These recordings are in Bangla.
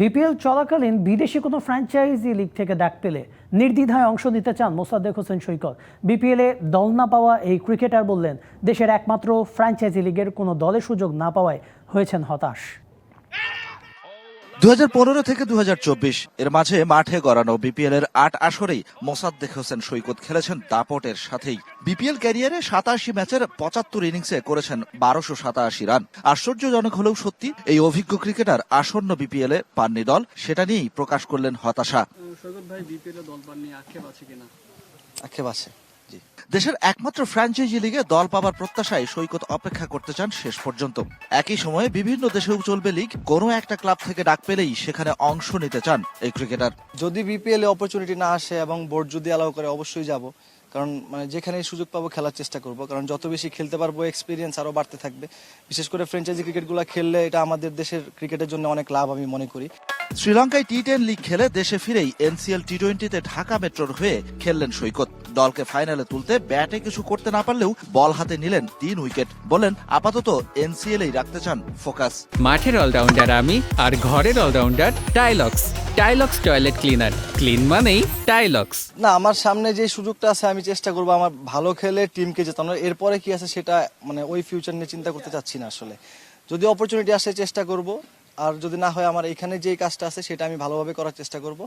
বিপিএল চলাকালীন বিদেশি কোনো ফ্র্যাঞ্চাইজি লিগ থেকে ডাক পেলে নির্দ্বিধায় অংশ নিতে চান মোসাদ্দেক হোসেন সৈকত। বিপিএলে দল না পাওয়া এই ক্রিকেটার বললেন, দেশের একমাত্র ফ্র্যাঞ্চাইজি লিগের কোনো দলে সুযোগ না পাওয়ায় হয়েছেন হতাশ। দু হাজার পনেরো থেকে দু হাজার চব্বিশ এর মাঝে মাঠে গড়ানো বিপিএল এর আট আসরেই মোসাদ্দেক হোসেন সৈকত খেলেছেন দাপটের সাথেই। বিপিএল ক্যারিয়ারে সাতাশি ম্যাচের পঁচাত্তর ইনিংসে করেছেন বারোশো সাতাশি রান। আশ্চর্যজনক হলেও সত্যি এই অভিজ্ঞ ক্রিকেটার আসন্ন বিপিএল এ পাননি দল সেটা নিয়েই প্রকাশ করলেন হতাশা। সৈকত ভাই বিপিএল এ দল পান নিয়ে আক্ষেপ আছে কিনা? আক্ষেপ আছে। দেশের একমাত্র ফ্র্যাঞ্চাইজি লিগে দল পাবার প্রত্যাশায় সৈকত অপেক্ষা করতে চান শেষ পর্যন্ত। একই সময়ে বিভিন্ন দেশেও চলবে লিগ কোনো একটা ক্লাব থেকে ডাক পেলেই সেখানে অংশ নিতে চান এই ক্রিকেটার যদি বিপিএল এ অপরচুনিটি না আসে এবং বোর্ড যদি অ্যালাউ করে, অবশ্যই যাব। কারণ মানে যেখানে সুযোগ পাবো খেলার চেষ্টা করব। কারণ, যত বেশি খেলতে পারব এক্সপিরিয়েন্স আরও বাড়তে থাকবে। বিশেষ করে ফ্র্যাঞ্চাইজি ক্রিকেটগুলো খেললে এটা আমাদের দেশের ক্রিকেটের জন্য অনেক লাভ আমি মনে করি। শ্রীলঙ্কায় টি টেন লিগ খেলে দেশে ফিরেই এনসিএল টি টোয়েন্টিতে ঢাকা মেট্রোর হয়ে খেললেন সৈকত। দলকে ফাইনালে তুলতে ব্যাটে কিছু করতে না পারলেও বল হাতে নিলেন তিন উইকেট। বলেন আপাতত এনসিএল এই রাখতে চান ফোকাস। মাঠের অলরাউন্ডার আমি আর ঘরের allrounder Tylox. Tylox toilet cleaner. Clean মানেই টাইলক্স। না আমার সামনে যে সুযোগটা আছে আমি চেষ্টা করব আমার ভালো খেলে টিমকে জেতানো এরপরে কি আছে সেটা মানে ওই ফিউচার নিয়ে চিন্তা করতে চাচ্ছি না আসলে। যদি অপরচুনিটি আসে চেষ্টা করব। আর যদি না হয় আমার এখানে যে কাজটা আছে সেটা আমি ভালোভাবে করার চেষ্টা করব।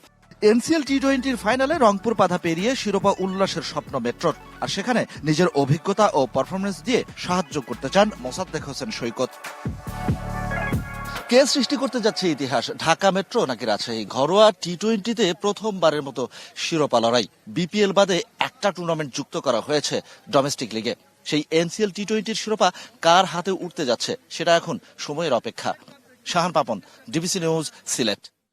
এনসিএল টি টোয়েন্টির ফাইনালে রংপুর বাধা পেরিয়ে শিরোপা উল্লাসের স্বপ্ন মেট্রোর। আর সেখানে নিজের অভিজ্ঞতা ও পারফরমেন্স দিয়ে সাহায্য করতে চান মোসাদ্দেক হোসেন সৈকত। কে সৃষ্টি করতে যাচ্ছে ইতিহাস? ঢাকা মেট্রো নাকি রাজশাহী? ঘরোয়া টি টোয়েন্টিতে প্রথমবারের মতো শিরোপা লড়াই। বিপিএল বাদে একটা টুর্নামেন্ট যুক্ত করা হয়েছে ডোমেস্টিক লিগে সেই এনসিএল টি টোয়েন্টির শিরোপা কার হাতে উঠতে যাচ্ছে সেটা এখন সময়ের অপেক্ষা। Shahan Papon DBC news Sylhet.